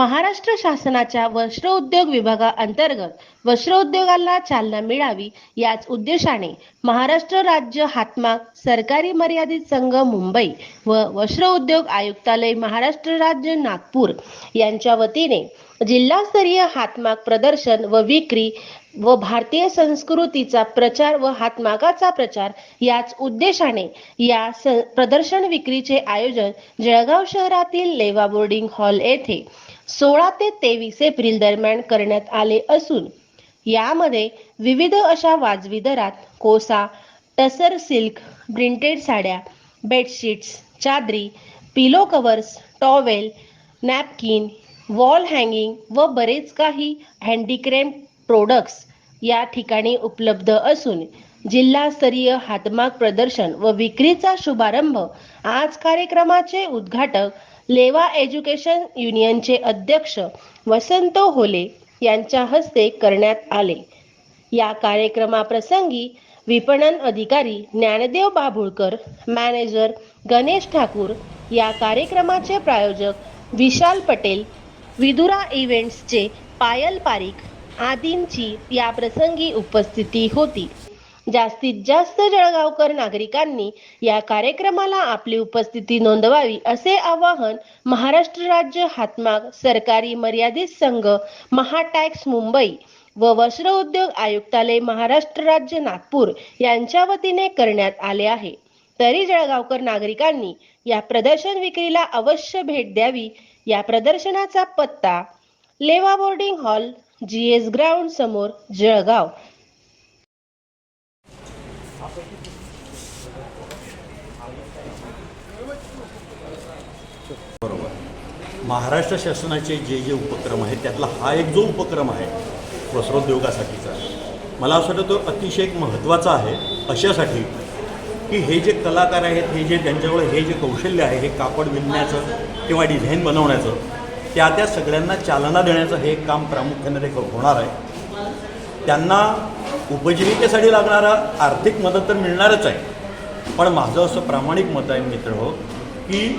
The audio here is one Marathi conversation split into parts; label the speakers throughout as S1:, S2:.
S1: महाराष्ट्र शासनाच्या वस्त्रोद्योग विभागाअंतर्गत वस्त्रोद्योगाला चालना मिळावी याच उद्देशाने महाराष्ट्र राज्य हातमाग सरकारी मर्यादित संघ मुंबई व वस्त्रोद्योग आयुक्तालय महाराष्ट्र राज्य नागपूर यांच्या वतीने जिल्हास्तरीय हातमाग प्रदर्शन व विक्री व भारतीय संस्कृतीचा प्रचार व हातमागाचा प्रचार याच उद्देशाने या स- प्रदर्शन विक्रीचे आयोजन जळगाव शहरातील लेवा बोर्डिंग हॉल येथे सोळा ते तेवीस एप्रिल दरम्यान करण्यात आले असून यामध्ये विविध अशा वाजवी दरात कोसा टसर सिल्क प्रिंटेड साड्या बेडशीट्स चादरी pillow covers towel napkin wall hanging व बरेच काही हँडीक्रेम प्रोडक्ट्स या ठिकाणी उपलब्ध असून जिल्हास्तरीय हातमाग प्रदर्शन व विक्रीचा शुभारंभ आज कार्यक्रमाचे उद्घाटक लेवा एज्युकेशन युनियनचे अध्यक्ष वसंत होले यांच्या हस्ते करण्यात आले. या कार्यक्रमाप्रसंगी विपणन अधिकारी ज्ञानदेव बाभुळकर मॅनेजर गणेश ठाकूर या कार्यक्रमाचे प्रायोजक विशाल पटेल विदुरा इव्हेंट्सचे पायल पारिक आदींची या प्रसंगी उपस्थिती होती. जास्तीत जास्त जळगावकर नागरिकांनी या कार्यक्रमाला आपली उपस्थिती नोंदवावी असे आवाहन महाराष्ट्र राज्य हातमाग सरकारी मर्यादित संघ महाटॅक्स मुंबई व वस्त्र उद्योग आयुक्तालय महाराष्ट्र राज्य नागपूर यांच्या वतीने करण्यात आले आहे. तरी जळगावकर नागरिकांनी या प्रदर्शन विक्रीला अवश्य भेट द्यावी. या प्रदर्शनाचा पत्ता Leva boarding hall G S ground समोर जळगाव.
S2: बरोबर महाराष्ट्र शासनाचे जे जे उपक्रम आहेत त्यातला हा एक जो उपक्रम आहे वस्त्रोद्योगासाठीचा. मला असं वाटतं तो अतिशय महत्त्वाचा आहे. अशासाठी की हे जे कलाकार आहेत हे जे त्यांच्याकडे हे जे कौशल्य आहे हे कापड विणण्याचं किंवा डिझाईन बनवण्याचं त्या त्या सगळ्यांना चालना देण्याचं हे काम प्रामुख्याने ते होणार आहे. त्यांना उपजीविकेसाठी लागणारा आर्थिक मदत तर मिळणारच आहे. पण माझं असं प्रामाणिक मत आहे मित्र हो की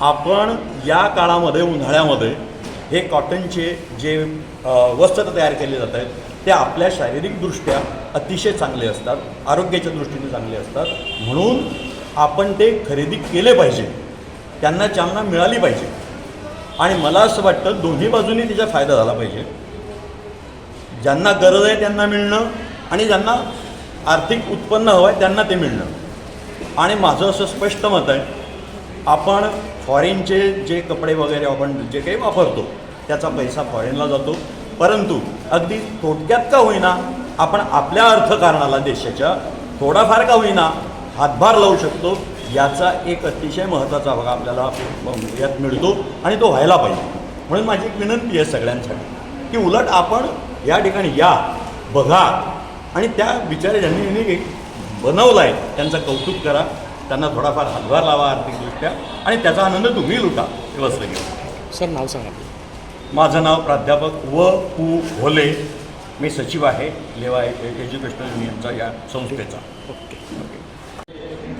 S2: आपण या काळामध्ये उन्हाळ्यामध्ये हे कॉटनचे जे वस्त्र तयार केले जात आहेत ते आपल्या शारीरिकदृष्ट्या अतिशय चांगले असतात आरोग्याच्या दृष्टीने चांगले असतात. म्हणून आपण ते खरेदी केले पाहिजे. त्यांना चालना मिळाली पाहिजे. आणि मला असं वाटतं दोन्ही बाजूनी त्याचा फायदा झाला पाहिजे. ज्यांना गरज आहे त्यांना मिळणं आणि ज्यांना आर्थिक उत्पन्न हवं आहे त्यांना ते मिळणं. आणि माझं असं स्पष्ट मत आहे आपण फॉरेनचे जे कपडे वगैरे आपण जे काही वापरतो त्याचा पैसा फॉरेनला जातो. परंतु अगदी थोडक्यात का होईना आपण आपल्या अर्थकारणाला देशाच्या थोडाफार का होईना हातभार लावू शकतो याचा एक अतिशय महत्त्वाचा भाग आपल्याला यात मिळतो आणि तो व्हायला पाहिजे. म्हणून माझी एक विनंती आहे सगळ्यांसाठी की उलट आपण या ठिकाणी या बघा आणि त्या बिचारे ज्यांनी यांनी बनवलं आहे त्यांचं कौतुक करा त्यांना थोडाफार हातभार लावा आर्थिकदृष्ट्या आणि त्याचा आनंद तुम्ही लुटा. हे वस्त्र घेऊन
S3: सर नाव सांगा.
S2: माझं नाव प्राध्यापक व पु भोले. मी सचिव आहे लेवा एज्युकेशनल युनियनचा या संस्थेचा.
S3: ओके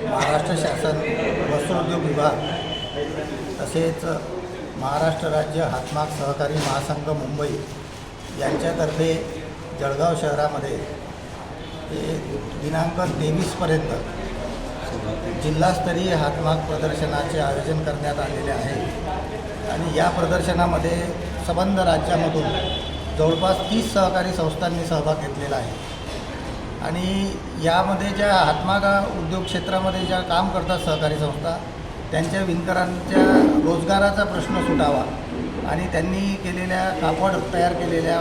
S4: महाराष्ट्र शासन वस्त्रोद्योग विभाग तसेच महाराष्ट्र राज्य हातमाग सहकारी महासंघ मुंबई यांच्यातर्फे जळगाव शहरामध्ये ते दिनांक तेवीसपर्यंत जिल्हास्तरीय हातमाग प्रदर्शनाचे आयोजन करण्यात आलेले आहे. आणि या प्रदर्शनामध्ये संबंध राज्यामधून जवळपास तीस सहकारी संस्थांनी सहभाग घेतलेला आहे. आणि यामध्ये ज्या हातमागा उद्योग क्षेत्रामध्ये ज्या काम करतात सहकारी संस्था त्यांच्या विणकरांच्या रोजगाराचा प्रश्न सुटावा आणि त्यांनी केलेल्या कापड तयार केलेल्या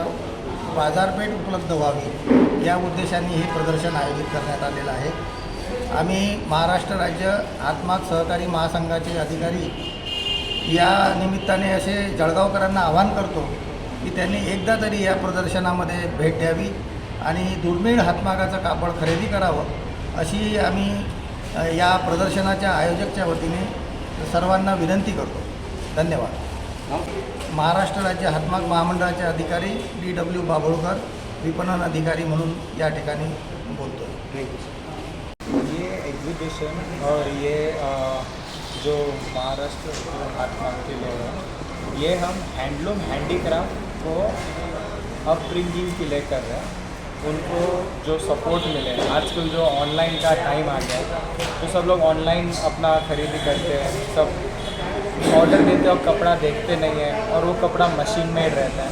S4: बाजारपेठ उपलब्ध व्हावी या उद्देशाने हे प्रदर्शन आयोजित करण्यात आलेलं आहे. आम्ही महाराष्ट्र राज्य हातमाग सहकारी महासंघाचे अधिकारी या निमित्ताने असे जळगावकरांना आवाहन करतो की त्यांनी एकदा तरी या प्रदर्शनामध्ये भेट द्यावी आणि दुर्मिळ हातमागाचं कापड खरेदी करावं अशी आम्ही या प्रदर्शनाच्या आयोजकच्या वतीने सर्वांना विनंती करतो. धन्यवाद. महाराष्ट्र राज्य हातमाग महामंडळाचे अधिकारी डी डब्ल्यू बाभोळकर विपणन अधिकारी म्हणून या ठिकाणी बोलतो
S5: ये एग्जीबिशन और ये आ, जो महाराष्ट्र हाथमाग के लोग हैं ये हम हैंडलूम हैंडीक्राफ्ट को अपब्रिंगिंग के लिए कर रहे हैं। उनको जो सपोर्ट मिले, आजकल जो ऑनलाइन का टाइम आ गया तो सब लोग ऑनलाइन अपना खरीदी करते हैं। सब ऑर्डर देते और कपड़ा देखते नहीं है और वो कपड़ा मशीन मेड रहता है।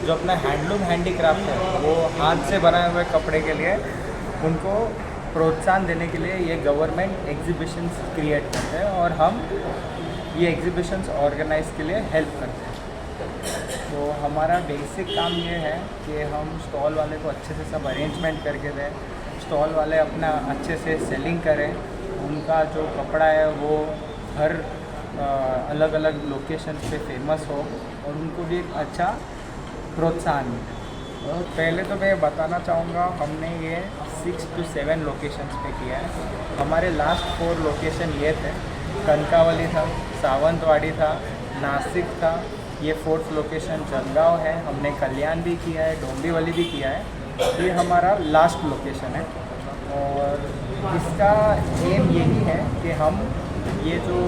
S5: जो अपना हैंडलूम हैंडीक्राफ्ट है, वो हाथ से बनाए हुए कपड़े के लिए उनको प्रोत्साहन देने के लिए ये गवर्नमेंट एग्जीबिशंस क्रिएट करते हैं और हम ये एग्जीबिशंस ऑर्गेनाइज के लिए हेल्प करते हैं। तो हमारा बेसिक काम ये है कि हम स्टॉल वाले को अच्छे से सब अरेंजमेंट करके दें। स्टॉल वाले अपना अच्छे से सेलिंग करें। उनका जो कपड़ा है वो हर अलग अलग लोकेशन पे फ़ेमस हो और उनको भी एक अच्छा प्रोत्साहन मिले। और पहले तो मैं बताना चाहूँगा, हमने ये सिक्स टू सेवन लोकेशंस पे किया है। हमारे लास्ट फोर लोकेशन ये थे। कनकावली था, सावंतवाड़ी था, नासिक था ये फोर्थ लोकेशन जलगांव है हमने कल्याण भी किया है डोंबिवली भी किया है। ये हमारा लास्ट लोकेशन है। और इसका एम यही है कि हम ये जो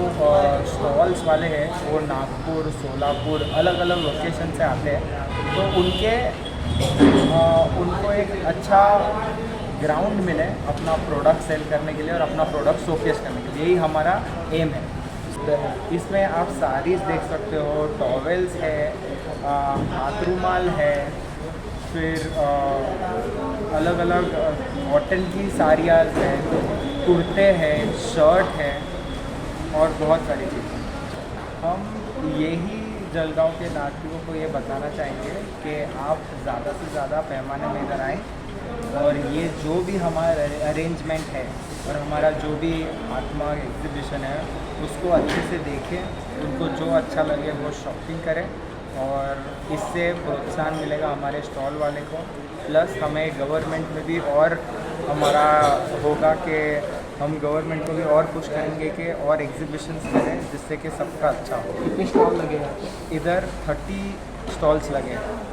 S5: स्टॉल्स वाले हैं वो नागपुर सोलापुर अलग अलग लोकेशन से आते हैं। तो उनके अ, उनको एक अच्छा ग्राउंड मिले अपना प्रोडक्ट सेल करने के लिए और अपना प्रोडक्ट शोकेस करने के लिए। यही हमारा एम है। इसमें आप साड़ीज़ देख सकते हो टॉवेल्स है हाथ रुमाल है फिर आ, अलग अलग कॉटन की साड़ियाँ हैं कुर्ते हैं शर्ट है और बहुत सारी चीज़ें हम यही जलगांव के नागरिकों को ये बताना चाहेंगे कि आप ज़्यादा से ज़्यादा पैमाने में इधर आएँ। और ये जो भी हमारा अरेंजमेंट है और हमारा जो भी आत्मा एग्जीबिशन है उसको अच्छे से देखें उनको जो अच्छा लगे वो शॉपिंग करें और इससे प्रोत्साहन मिलेगा हमारे स्टॉल वाले को। प्लस हमें गवर्नमेंट में भी और हमारा होगा कि हम गवर्नमेंट को भी और पुश करेंगे कि और एग्जीबिशंस करें जिससे कि सबका अच्छा हो।
S3: कितने स्टॉल लगे
S5: इधर थर्टी स्टॉल्स लगे हैं।